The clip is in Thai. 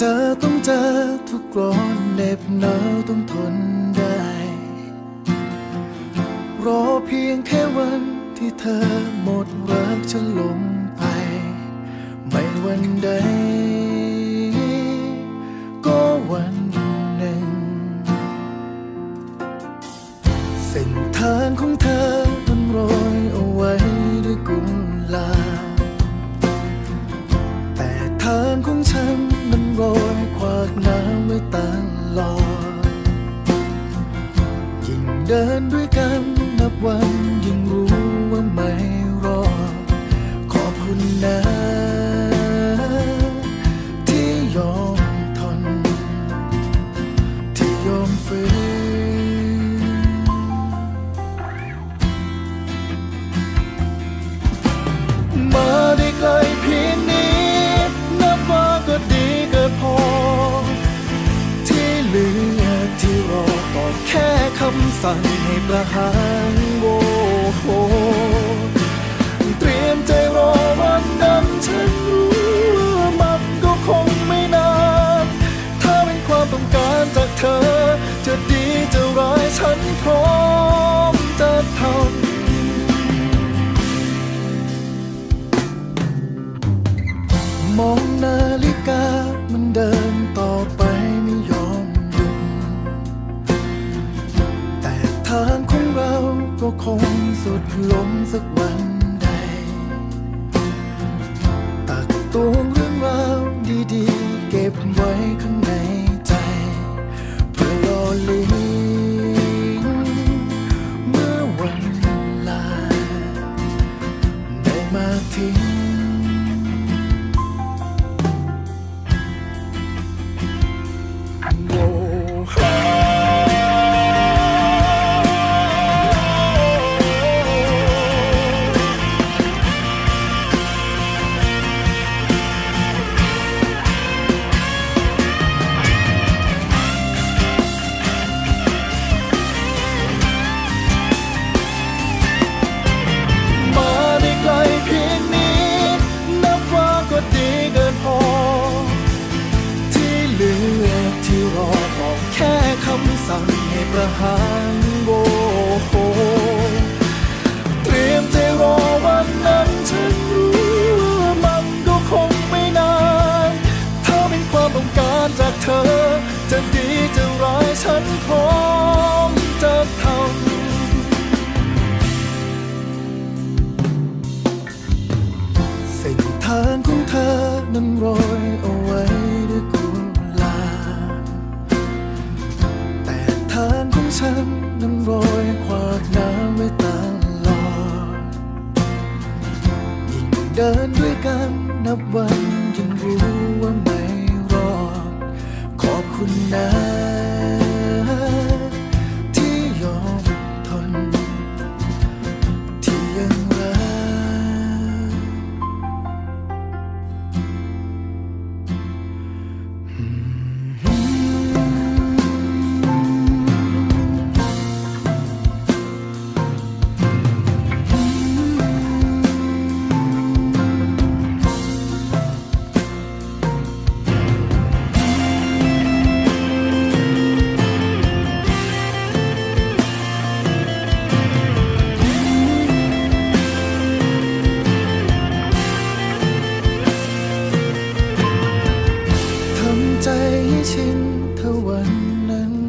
เจอต้องเจอทุกร้อนเหน็บหนาวต้องทนได้ รอเพียงแค่วันที่เธอหมดรักฉันลงไป ไม่วันใด ก็วันหนึ่ง เส้นทางของเธอ เดินด้วยกันนับวันยิ่งรู้ว่าไม่รอดขอบคุณนะ แค่คำสั่งให้ประหารโวโหเตรียมใจรอวันนั้นฉันรู้ว่ามันก็คงไม่นาน ถ้าเป็นความต้องการจากเธอ จะดีจะร้ายฉันพร้อมจะทำมองนาฬิกามันเดิน คงสุดลงสักวันใด ตักตวงเรื่องราวดีๆ เก็บไว้ข้างในใจ เพื่อรอลิงเมื่อวันลา ได้มาทิ้ง เดินด้วยกันนับวันยิ่งรู้ว่าไม่รอดขอบคุณนะ 心的温暖。